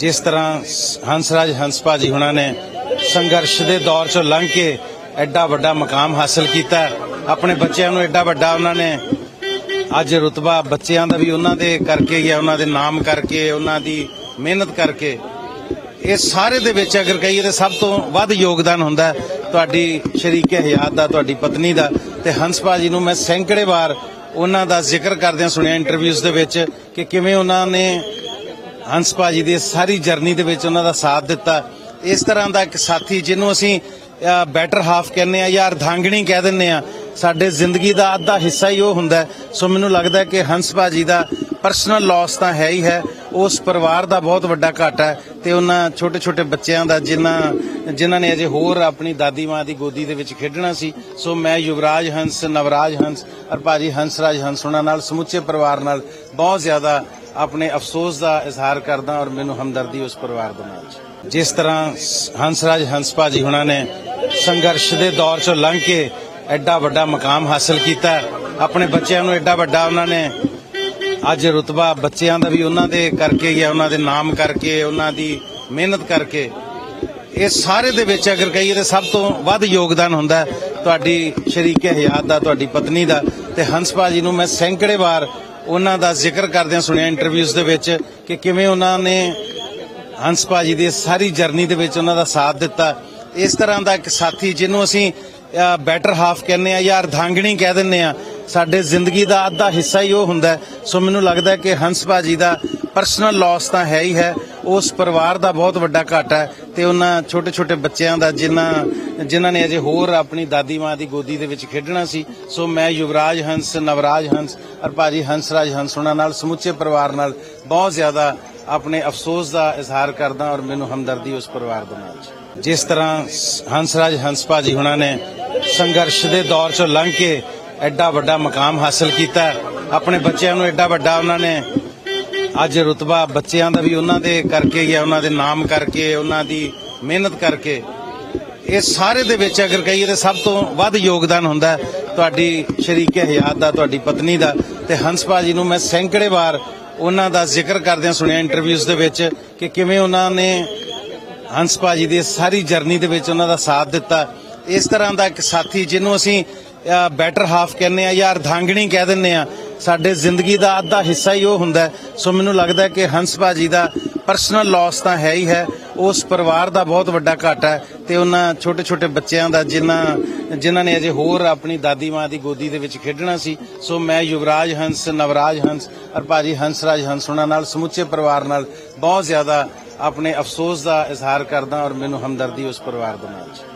ਜਿਸ ਤਰ੍ਹਾਂ ਹੰਸਰਾਜ ਹੰਸ ਭਾਜੀ ਹੁਣਾਂ ਨੇ ਸੰਘਰਸ਼ ਦੇ ਦੌਰ ਚੋਂ ਲੰਘ ਕੇ ਐਡਾ ਵੱਡਾ ਮਕਾਮ ਹਾਸਲ ਕੀਤਾ ਆਪਣੇ ਬੱਚਿਆਂ ਨੂੰ ਐਡਾ ਵੱਡਾ ਉਹਨਾਂ ਨੇ ਅੱਜ ਰੁਤਬਾ ਬੱਚਿਆਂ ਦਾ ਵੀ ਉਹਨਾਂ ਦੇ ਕਰਕੇ ਗਿਆ ਉਹਨਾਂ ਦੇ ਨਾਮ ਕਰਕੇ, ਉਹਨਾਂ ਦੀ ਮਿਹਨਤ ਕਰਕੇ ਇਹ ਸਾਰੇ ਦੇ ਵਿੱਚ ਅਗਰ ਕਹੀਏ ਤਾਂ ਸਭ ਤੋਂ ਵੱਧ ਯੋਗਦਾਨ ਹੁੰਦਾ ਤੁਹਾਡੀ ਸ਼ਰੀਕੇ ਹਯਾਤ ਦਾ, ਤੁਹਾਡੀ ਪਤਨੀ ਦਾ ਤੇ ਹੰਸ ਭਾਜੀ ਨੂੰ ਮੈਂ ਸੈਂਕੜੇ ਵਾਰ ਉਹਨਾਂ ਦਾ ਜ਼ਿਕਰ ਕਰਦਿਆਂ ਸੁਣਿਆ ਇੰਟਰਵਿਊਜ਼ ਦੇ ਵਿੱਚ ਕਿ ਕਿਵੇਂ ਉਹਨਾਂ ਨੇ ਹੰਸ ਭਾਜੀ ਦੀ ਸਾਰੀ ਜਰਨੀ ਦੇ ਵਿੱਚ ਉਹਨਾਂ ਦਾ ਸਾਥ ਦਿੱਤਾ। ਇਸ ਤਰ੍ਹਾਂ ਦਾ ਇੱਕ ਸਾਥੀ ਜਿਹਨੂੰ ਅਸੀਂ ਬੈਟਰ ਹਾਫ ਕਹਿੰਦੇ ਆ ਜਾਂ ਅਰਧਾਂਗਣੀ ਕਹਿ ਦਿੰਦੇ ਆ ਸਾਡੇ ਜ਼ਿੰਦਗੀ ਦਾ ਅੱਧਾ ਹਿੱਸਾ ਹੀ ਉਹ ਹੁੰਦਾ ਸੋ ਮੈਨੂੰ ਲੱਗਦਾ ਕਿ ਹੰਸ ਭਾਜੀ ਦਾ ਪਰਸਨਲ ਲਾਸ ਤਾਂ ਹੈ ਹੀ ਹੈ। ਉਸ ਪਰਿਵਾਰ ਦਾ ਬਹੁਤ ਵੱਡਾ ਘਾਟਾ ਹੈ ਤੇ ਉਹਨਾਂ ਛੋਟੇ ਛੋਟੇ ਬੱਚਿਆਂ ਦਾ ਜਿਨ੍ਹਾਂ ਜਿਨ੍ਹਾਂ ਨੇ ਅਜੇ ਹੋਰ ਆਪਣੀ ਦਾਦੀ ਮਾਂ ਦੀ ਗੋਦੀ ਦੇ ਵਿੱਚ ਖੇਡਣਾ ਸੀ। ਸੋ ਮੈਂ ਯੁਵਰਾਜ ਹੰਸ, ਨਵਰਾਜ ਹੰਸ ਔਰ ਭਾਜੀ ਹੰਸਰਾਜ ਹੰਸ ਉਹਨਾਂ ਨਾਲ ਸਮੁੱਚੇ ਪਰਿਵਾਰ ਨਾਲ ਬਹੁਤ ਜ਼ਿਆਦਾ ਆਪਣੇ ਅਫਸੋਸ ਦਾ ਇਜ਼ਹਾਰ ਕਰਦਾ ਔਰ ਮੈਨੂੰ ਹਮਦਰਦੀ ਉਸ ਪਰਿਵਾਰ ਦੇ ਨਾਲ। ਜਿਸ ਤਰ੍ਹਾਂ ਹੰਸਰਾਜ ਹੰਸ ਭਾਜੀ ਹੁਣਾਂ ਨੇ ਸੰਘਰਸ਼ ਦੇ ਦੌਰ ਚੋਂ ਲੰਘ ਕੇ ਐਡਾ ਵੱਡਾ ਮਕਾਮ ਹਾਸਲ ਕੀਤਾ, ਆਪਣੇ ਬੱਚਿਆਂ ਨੂੰ ਐਡਾ ਵੱਡਾ ਉਹਨਾਂ ਨੇ ਅੱਜ ਰੁਤਬਾ ਬੱਚਿਆਂ ਦਾ ਵੀ ਉਹਨਾਂ ਦੇ ਕਰਕੇ ਗਿਆ, ਉਹਨਾਂ ਦੇ ਨਾਮ ਕਰਕੇ, ਉਹਨਾਂ ਦੀ ਮਿਹਨਤ ਕਰਕੇ। ਇਹ ਸਾਰੇ ਦੇ ਵਿੱਚ ਅਗਰ ਕਹੀਏ ਤਾਂ ਸਭ ਤੋਂ ਵੱਧ ਯੋਗਦਾਨ ਹੁੰਦਾ ਤੁਹਾਡੀ ਸ਼ਰੀਕੇ ਹਯਾਤ ਦਾ, ਤੁਹਾਡੀ ਪਤਨੀ ਦਾ। ਤੇ ਹੰਸ ਭਾਜੀ ਨੂੰ ਮੈਂ ਸੈਂਕੜੇ ਵਾਰ ਉਹਨਾਂ ਦਾ ਜ਼ਿਕਰ ਕਰਦਿਆਂ ਸੁਣਿਆ ਇੰਟਰਵਿਊਜ਼ ਦੇ ਵਿੱਚ ਕਿ ਕਿਵੇਂ ਉਹਨਾਂ ਨੇ ਹੰਸ ਭਾਜੀ ਦੀ ਸਾਰੀ ਜਰਨੀ ਦੇ ਵਿੱਚ ਉਹਨਾਂ ਦਾ ਸਾਥ ਦਿੱਤਾ। ਇਸ ਤਰ੍ਹਾਂ ਦਾ ਇੱਕ ਸਾਥੀ ਜਿਹਨੂੰ ਅਸੀਂ ਬੈਟਰ ਹਾਫ ਕਹਿੰਦੇ ਆ ਜਾਂ ਅਰਧਾਂਗਣੀ ਕਹਿ ਦਿੰਦੇ ਆ ਸਾਡੇ ਜ਼ਿੰਦਗੀ ਦਾ ਅੱਧਾ ਹਿੱਸਾ ਹੀ ਉਹ ਹੁੰਦਾ ਸੋ ਮੈਨੂੰ ਲੱਗਦਾ ਕਿ ਹੰਸ ਭਾਜੀ ਦਾ ਪਰਸਨਲ ਲਾਸ ਤਾਂ ਹੈ ਹੀ ਹੈ। ਉਸ ਪਰਿਵਾਰ ਦਾ ਬਹੁਤ ਵੱਡਾ ਘਾਟਾ ਹੈ। ਤੇ ਉਹਨਾਂ ਛੋਟੇ ਛੋਟੇ ਬੱਚਿਆਂ ਦਾ ਜਿਨ੍ਹਾਂ ਜਿਨ੍ਹਾਂ ਨੇ ਅਜੇ ਹੋਰ ਆਪਣੀ ਦਾਦੀ ਮਾਂ ਦੀ ਗੋਦੀ ਦੇ ਵਿੱਚ ਖੇਡਣਾ ਸੀ, ਸੋ ਮੈਂ ਯੁਵਰਾਜ ਹੰਸ, ਨਵਰਾਜ ਹੰਸ ਔਰ ਭਾਜੀ ਹੰਸਰਾਜ ਹੰਸ ਉਹਨਾਂ ਨਾਲ ਸਮੁੱਚੇ ਪਰਿਵਾਰ ਨਾਲ ਬਹੁਤ ਜ਼ਿਆਦਾ ਆਪਣੇ ਅਫਸੋਸ ਦਾ ਇਜ਼ਹਾਰ ਕਰਦਾ ਔਰ ਮੈਨੂੰ ਹਮਦਰਦੀ ਉਸ ਪਰਿਵਾਰ ਦੇ ਨਾਲ। ਜਿਸ ਤਰ੍ਹਾਂ ਹੰਸਰਾਜ ਹੰਸ ਭਾਜੀ ਹੁਣਾਂ ਨੇ ਸੰਘਰਸ਼ ਦੇ ਦੌਰ ਚੋਂ ਲੰਘ ਕੇ ਐਡਾ ਵੱਡਾ ਮਕਾਮ ਹਾਸਲ ਕੀਤਾ, ਆਪਣੇ ਬੱਚਿਆਂ ਨੂੰ ਐਡਾ ਵੱਡਾ ਉਹਨਾਂ ਨੇ ਅੱਜ ਰੁਤਬਾ ਬੱਚਿਆਂ ਦਾ ਵੀ ਉਹਨਾਂ ਦੇ ਕਰਕੇ ਜਾਂ ਉਹਨਾਂ ਦੇ ਨਾਮ ਕਰਕੇ, ਉਹਨਾਂ ਦੀ ਮਿਹਨਤ ਕਰਕੇ, ਇਹ ਸਾਰੇ ਦੇ ਵਿੱਚ ਅਗਰ ਕਹੀਏ ਤਾਂ ਸਭ ਤੋਂ ਵੱਧ ਯੋਗਦਾਨ ਹੁੰਦਾ ਤੁਹਾਡੀ ਸ਼ਰੀਕੇ ਹਯਾਤ ਦਾ, ਤੁਹਾਡੀ ਪਤਨੀ ਦਾ। ਤੇ ਹੰਸ ਭਾਜੀ ਨੂੰ ਮੈਂ ਸੈਂਕੜੇ ਵਾਰ ਉਹਨਾਂ ਦਾ ਜ਼ਿਕਰ ਕਰਦਿਆਂ ਸੁਣਿਆ ਇੰਟਰਵਿਊਜ਼ ਦੇ ਵਿੱਚ ਕਿ ਕਿਵੇਂ ਉਹਨਾਂ ਨੇ ਹੰਸ ਭਾਜੀ ਦੀ ਸਾਰੀ ਜਰਨੀ ਦੇ ਵਿੱਚ ਉਹਨਾਂ ਦਾ ਸਾਥ ਦਿੱਤਾ। ਇਸ ਤਰ੍ਹਾਂ ਦਾ ਇੱਕ ਸਾਥੀ ਜਿਹਨੂੰ ਅਸੀਂ ਬੈਟਰ ਹਾਫ ਕਹਿੰਦੇ ਆ ਜਾਂ ਅਰਧਾਂਗਣੀ ਕਹਿ ਦਿੰਦੇ ਆ ਸਾਡੇ ਜ਼ਿੰਦਗੀ ਦਾ ਅੱਧਾ ਹਿੱਸਾ ਹੀ ਉਹ ਹੁੰਦਾ ਸੋ ਮੈਨੂੰ ਲੱਗਦਾ ਕਿ ਹੰਸ ਭਾਜੀ ਦਾ ਪਰਸਨਲ ਲਾਸ ਤਾਂ ਹੈ ਹੀ ਹੈ। ਉਸ ਪਰਿਵਾਰ ਦਾ ਬਹੁਤ ਵੱਡਾ ਘਾਟਾ ਹੈ ਤੇ ਉਹਨਾਂ ਛੋਟੇ ਛੋਟੇ ਬੱਚਿਆਂ ਦਾ ਜਿਨ੍ਹਾਂ ਜਿਨ੍ਹਾਂ ਨੇ ਅਜੇ ਹੋਰ ਆਪਣੀ ਦਾਦੀ ਮਾਂ ਦੀ ਗੋਦੀ ਦੇ ਵਿੱਚ ਖੇਡਣਾ ਸੀ। ਸੋ ਮੈਂ ਯੁਵਰਾਜ ਹੰਸ, ਨਵਰਾਜ ਹੰਸ ਔਰ ਭਾਜੀ ਹੰਸਰਾਜ ਹੰਸ ਉਹਨਾਂ ਨਾਲ ਸਮੁੱਚੇ ਪਰਿਵਾਰ ਨਾਲ ਬਹੁਤ ਜ਼ਿਆਦਾ ਆਪਣੇ ਅਫਸੋਸ ਦਾ ਇਜ਼ਹਾਰ ਕਰਦਾ ਔਰ ਮੈਨੂੰ ਹਮਦਰਦੀ ਉਸ ਪਰਿਵਾਰ ਦੇ ਨਾਲ। ਹੈ।